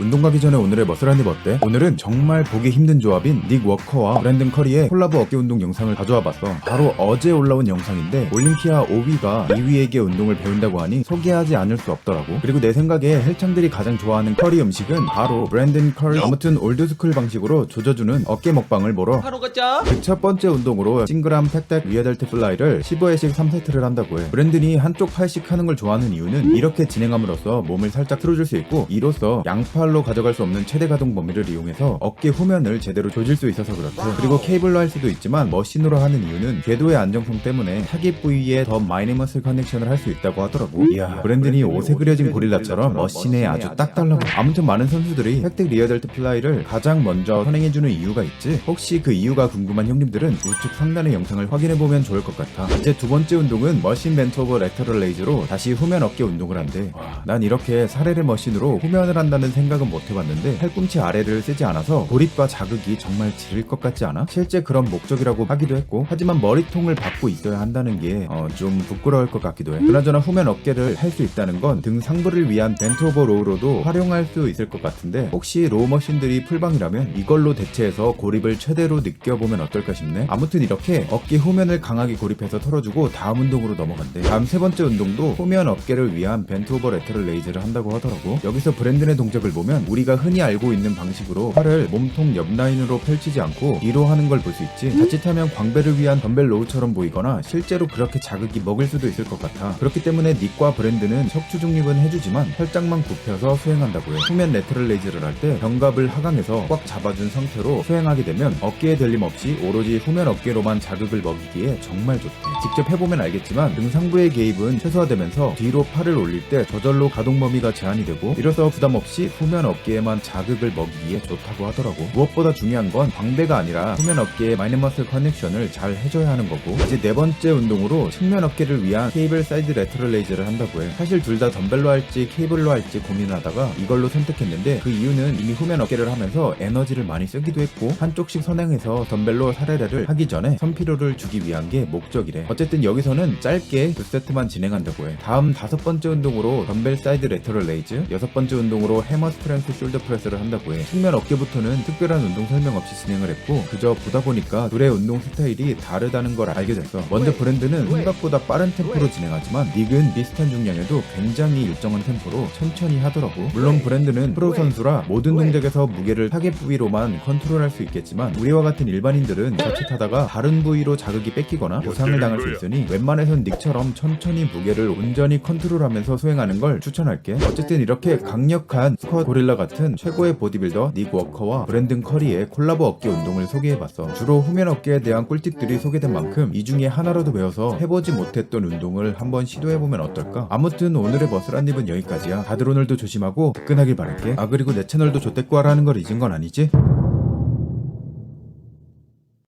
운동 가기 전에 오늘의 머슬한입 어때? 오늘은 정말 보기 힘든 조합인 닉 워커와 브랜든 커리의 콜라보 어깨 운동 영상을 가져와 봤어. 바로 어제 올라온 영상인데 올림피아 5위가 2위에게 운동을 배운다고 하니 소개하지 않을 수 없더라고. 그리고 내 생각에 헬창들이 가장 좋아하는 커리 음식은 바로 브랜든 커리 아무튼 올드스쿨 방식으로 조져주는 어깨 먹방을 보러 하러 가자. 그 첫 번째 운동으로 싱글암 팩덱 위에델트 플라이를 15회씩 3세트를 한다고 해. 브랜든이 한쪽 팔씩 하는 걸 좋아하는 이유는 이렇게 진행함으로써 몸을 살짝 틀어줄 수 있고 이로써 양팔 로 가져갈 수 없는 최대 가동 범위를 이용해서 어깨 후면을 제대로 조질 수 있어서 그렇대. 그리고 케이블로 할 수도 있지만 머신으로 하는 이유는 궤도의 안정성 때문에 타깃 부위에 더 마이너머슬 커넥션을 할 수 있다고 하더라고. 이야, 브랜든이 옷에 그려진 고릴라처럼 머신에 아주 딱 달라고. 아무튼 많은 선수들이 팩덱 리어델트 플라이를 가장 먼저 선행해주는 이유가 있지. 혹시 그 이유가 궁금한 형님들은 우측 상단의 영상을 확인해보면 좋을 것 같아. 이제 두 번째 운동은 머신 벤트 오버 레터럴 레이즈로 다시 후면 어깨 운동을 한대. 와, 난 이렇게 사례를 머신으로 후면을 한다는 생각 은 못 해봤는데 팔꿈치 아래를 쓰지 않아서 고립과 자극이 정말 지를 것 같지 않아? 실제 그런 목적이라고 하기도 했고 하지만 머리통을 받고 있어야 한다는 게 어, 좀 부끄러울 것 같기도 해. 그나저나 후면 어깨를 할 수 있다는 건 등 상부를 위한 벤트 오버 로우로도 활용할 수 있을 것 같은데 혹시 로우 머신들이 풀방이라면 이걸로 대체해서 고립을 최대로 느껴보면 어떨까 싶네. 아무튼 이렇게 어깨 후면을 강하게 고립해서 털어주고 다음 운동으로 넘어간대. 다음 세 번째 운동도 후면 어깨를 위한 벤트 오버 레터럴 레이즈를 한다고 하더라고. 여기서 브랜든의 동작을 보면 우리가 흔히 알고 있는 방식으로 팔을 몸통 옆 라인으로 펼치지 않고 뒤로 하는 걸 볼 수 있지. 자칫하면 광배를 위한 덤벨 로우처럼 보이거나 실제로 그렇게 자극이 먹일 수도 있을 것 같아. 그렇기 때문에 닉과 브랜드는 척추 중립은 해주지만 살짝만 굽혀서 수행한다고 해. 후면 레터럴 레이즈를 할 때 견갑을 하강해서 꽉 잡아준 상태로 수행하게 되면 어깨에 들림 없이 오로지 후면 어깨로만 자극을 먹이기에 정말 좋대. 직접 해보면 알겠지만 등 상부의 개입은 최소화되면서 뒤로 팔을 올릴 때 저절로 가동 범위가 제한이 되고 이로써 부담 없이 후면 어깨에만 자극을 먹이기에 좋다고 하더라고. 무엇보다 중요한 건 광배가 아니라 후면 어깨의 마이너머슬 커넥션을 잘 해줘야 하는 거고 이제 네 번째 운동으로 측면 어깨를 위한 케이블 사이드 레터럴 레이즈를 한다고 해. 사실 둘 다 덤벨로 할지 케이블로 할지 고민하다가 이걸로 선택했는데 그 이유는 이미 후면 어깨를 하면서 에너지를 많이 쓰기도 했고 한쪽씩 선행해서 덤벨로 사례례를 하기 전에 선피로를 주기 위한 게 목적이래. 어쨌든 여기서는 짧게 두 세트만 진행한다고 해. 다음 다섯 번째 운동으로 덤벨 사이드 레터럴 레이즈, 여섯 번째 운동으로 해머 스트렝스 숄더 프레스를 한다고 해. 측면 어깨부터는 특별한 운동 설명 없이 진행을 했고 그저 보다 보니까 둘의 운동 스타일이 다르다는 걸 알게 됐어. 먼저 브랜드는 생각보다 빠른 템포로 진행하지만 닉은 비슷한 중량에도 굉장히 일정한 템포로 천천히 하더라고. 물론 브랜드는 프로 선수라 모든 동작에서 무게를 타겟 부위로만 컨트롤할 수 있겠지만 우리와 같은 일반인들은 자칫하다가 다른 부위로 자극이 뺏기거나 부상을 당할 수 있으니 웬만해선 닉처럼 천천히 무게를 온전히 컨트롤하면서 수행하는 걸 추천할게. 어쨌든 이렇게 강력한 스쿼트 고릴라 같은 최고의 보디빌더 닉 워커와 브랜든 커리의 콜라보 어깨 운동을 소개해봤어. 주로 후면 어깨에 대한 꿀팁들이 소개된 만큼 이 중에 하나라도 배워서 해보지 못했던 운동을 한번 시도해보면 어떨까? 아무튼 오늘의 머슬한입은 여기까지야. 다들 오늘도 조심하고 든든하길 바랄게. 아 그리고 내 채널도 조태꾸하라는 걸 잊은 건 아니지?